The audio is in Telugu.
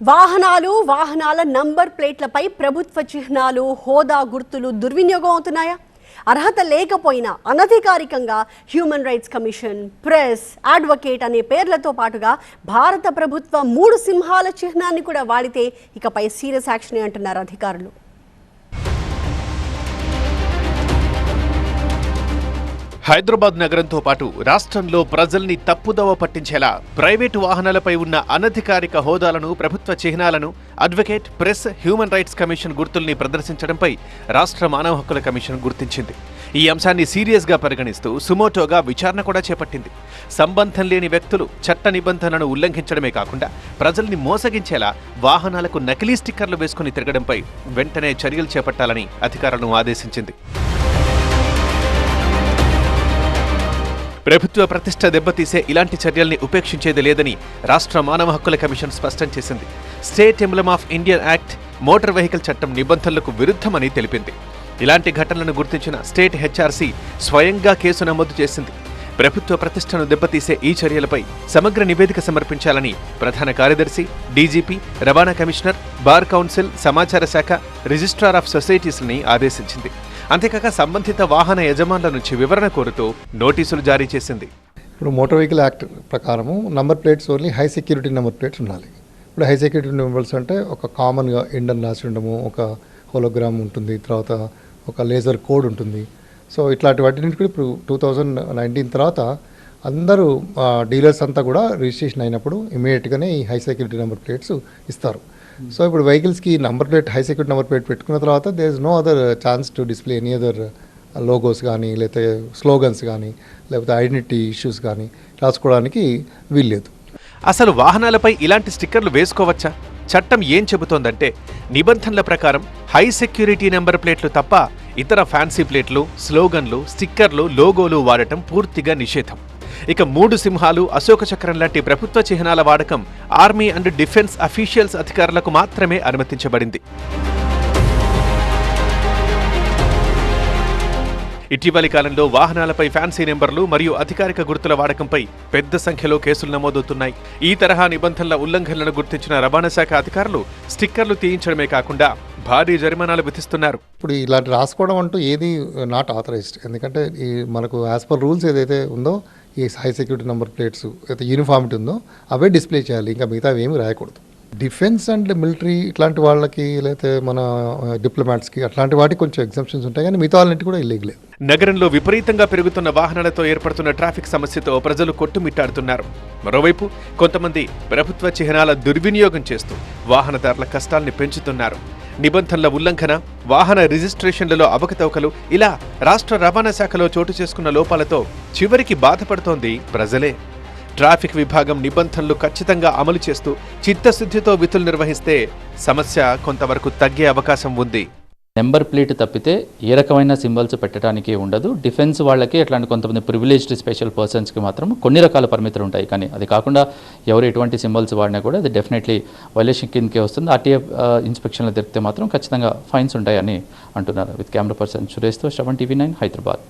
వాహనాలు వాహనాల నంబర్ ప్లేట్లపై ప్రభుత్వ చిహ్నాలు హోదా గుర్తులు దుర్వినియోగం అవుతున్నాయా? అర్హత లేకపోయినా అనధికారికంగా human rights commission press advocate అనే పేర్లతో పాటుగా భారత ప్రభుత్వ మూడు సింహాల చిహ్నాన్ని కూడా వాడితే ఇకపై సీరియస్ యాక్షన్ అంటున్నారు అధికారులు. హైదరాబాద్ నగరంతో పాటు రాష్ట్రంలో ప్రజల్ని తప్పుదోవ పట్టించేలా ప్రైవేటు వాహనాలపై ఉన్న అనధికారిక హోదాలను ప్రభుత్వ చిహ్నాలను advocate press human rights commission గుర్తుల్ని ప్రదర్శించడంపై రాష్ట్ర మానవ హక్కుల కమిషన్ గుర్తించింది. ఈ అంశాన్ని సీరియస్గా పరిగణిస్తూ సుమోటోగా విచారణ కూడా చేపట్టింది. సంబంధం లేని వ్యక్తులు చట్ట నిబంధనలను ఉల్లంఘించడమే కాకుండా ప్రజల్ని మోసగించేలా వాహనాలకు నకిలీ స్టిక్కర్లు వేసుకుని తిరగడంపై వెంటనే చర్యలు చేపట్టాలని అధికారులను ఆదేశించింది. ప్రభుత్వ ప్రతిష్ట దెబ్బతీసే ఇలాంటి చర్యల్ని ఉపేక్షించేది లేదని రాష్ట్ర మానవ హక్కుల కమిషన్ స్పష్టం చేసింది. State emblem of Indian act motor vehicle చట్టం నిబంధనలకు విరుద్ధమని తెలిపింది. ఇలాంటి ఘటనలను గుర్తించిన స్టేట్ హెచ్ఆర్సీ స్వయంగా కేసు నమోదు చేసింది. ప్రభుత్వ ప్రతిష్టను దెబ్బతీసే ఈ చర్యలపై సమగ్ర నివేదిక సమర్పించాలని ప్రధాన కార్యదర్శి డీజీపీ రవాణా కమిషనర్ బార్ కౌన్సిల్ సమాచార శాఖ రిజిస్ట్రార్ ఆఫ్ సొసైటీస్ని ఆదేశించింది. అంతేకాక సంబంధిత వాహన యజమానుల నుంచి వివరణ కోరుతూ నోటీసులు జారీ చేసింది. ఇప్పుడు మోటార్ వెహికల్ యాక్ట్ ప్రకారము number plates only high security number plates ఉండాలి. ఇప్పుడు హై సెక్యూరిటీ నెంబర్స్ అంటే ఒక కామన్గా ఇండన్ రాసి ఉండము ఒక హోలోగ్రామ్ ఉంటుంది తర్వాత ఒక లేజర్ కోడ్ ఉంటుంది. సో ఇట్లాంటి వాటిని కూడా ఇప్పుడు టూ థౌజండ్ నైన్టీన్ తర్వాత అందరూ డీలర్స్ అంతా కూడా రిజిస్ట్రేషన్ అయినప్పుడు ఇమీడియట్గానే ఈ హై సెక్యూరిటీ నెంబర్ ప్లేట్స్ ఇస్తారు. సో ఇప్పుడు వెహికల్స్కి number plate high security number plate పెట్టుకున్న తర్వాత there is no other chance to display any other logos కానీ లేకపోతే స్లోగన్స్ కానీ లేకపోతే ఐడెంటిటీ ఇష్యూస్ కానీ రాసుకోవడానికి వీల్లేదు. అసలు వాహనాలపై ఇలాంటి స్టిక్కర్లు వేసుకోవచ్చా? చట్టం ఏం చెబుతోందంటే నిబంధనల ప్రకారం హై సెక్యూరిటీ నెంబర్ ప్లేట్లు తప్ప ఇతర ఫ్యాన్సీ ప్లేట్లు స్లోగన్లు స్టిక్కర్లు లోగోలు వాడటం పూర్తిగా నిషేధం. ఇక మూడు సింహాలు అశోక చక్రం లాంటి ప్రభుత్వ చిహ్నాల వాడకం ఆర్మీ అండ్ డిఫెన్స్ అఫీషియల్స్ అధికారులకు మాత్రమే అనుమతించబడింది. ఇటీవలి కాలంలో వాహనాలపై ఫ్యాన్సీ నెంబర్లు మరియు అధికారిక గుర్తుల వాడకంపై పెద్ద సంఖ్యలో కేసులు నమోదవుతున్నాయి. ఈ తరహా నిబంధనల ఉల్లంఘనలను గుర్తించిన రవాణా శాఖ అధికారులు స్టిక్కర్లు తీయించడమే కాకుండా భారీ జరిమానాలు విధిస్తున్నారు. ఇప్పుడు ఇలాంటి రాసుకోవడం అంటూ ఏది నాట్ ఆథరైజ్డ్ ఎందుకంటే ఈ మనకు యాజ్ పర్ రూల్స్ ఏదైతే ఉందో ఈ హై సెక్యూరిటీ నెంబర్ ప్లేట్స్ అయితే యూనిఫామిటీ ఉందో అవే డిస్ప్లే చేయాలి. ఇంకా మిగతా ఏమీ రాయకూడదు. డిఫెన్స్ అండ్ మిలిటరీ ఇట్లాంటి వాళ్ళకి లేకపోతే మన డిప్లొమాట్స్కి అట్లాంటి వాటికి కొంచెం ఎగ్జామ్షన్స్ ఉంటాయి కానీ మిగతా వాళ్ళంటి కూడా ఇల్లీగలే నగరంలో విపరీతంగా పెరుగుతున్న వాహనాలతో ఏర్పడుతున్న ట్రాఫిక్ సమస్యతో ప్రజలు కొట్టుమిట్టాడుతున్నారు. మరోవైపు కొంతమంది ప్రభుత్వ చిహ్నాల దుర్వినియోగం చేస్తూ వాహనదారుల కష్టాల్ని పెంచుతున్నారు. నిబంధనల ఉల్లంఘన వాహన రిజిస్ట్రేషన్లలో అవకతవకలు ఇలా రాష్ట్ర రవాణా శాఖలో చోటు చేసుకున్న లోపాలతో చివరికి బాధపడుతోంది ప్రజలే. ట్రాఫిక్ విభాగం నిబంధనలు ఖచ్చితంగా అమలు చేస్తూ చిత్తశుద్ధితో విధులు నిర్వహిస్తే సమస్య కొంతవరకు తగ్గే అవకాశం ఉంది. నెంబర్ ప్లేట్ తప్పితే ఏ రకమైన సింబల్స్ పెట్టడానికి ఉండదు. డిఫెన్స్ వాళ్ళకి అట్లాంటి కొంతమంది ప్రివిలేజ్డ్ స్పెషల్ పర్సన్స్కి మాత్రం కొన్ని రకాల పరిమితులు ఉంటాయి. కానీ అది కాకుండా ఎవరు ఎటువంటి సింబల్స్ వాడినా కూడా అది డెఫినెట్లీ వైలేషన్ కిందకే వస్తుంది. ఆర్టీఏ ఇన్స్పెక్షన్లో దొరికితే మాత్రం ఖచ్చితంగా ఫైన్స్ ఉంటాయని అంటున్నారు విత్ కెమెరా పర్సన్ సురేష్తో శ్రవణ్ టీవీ నైన్ హైదరాబాద్.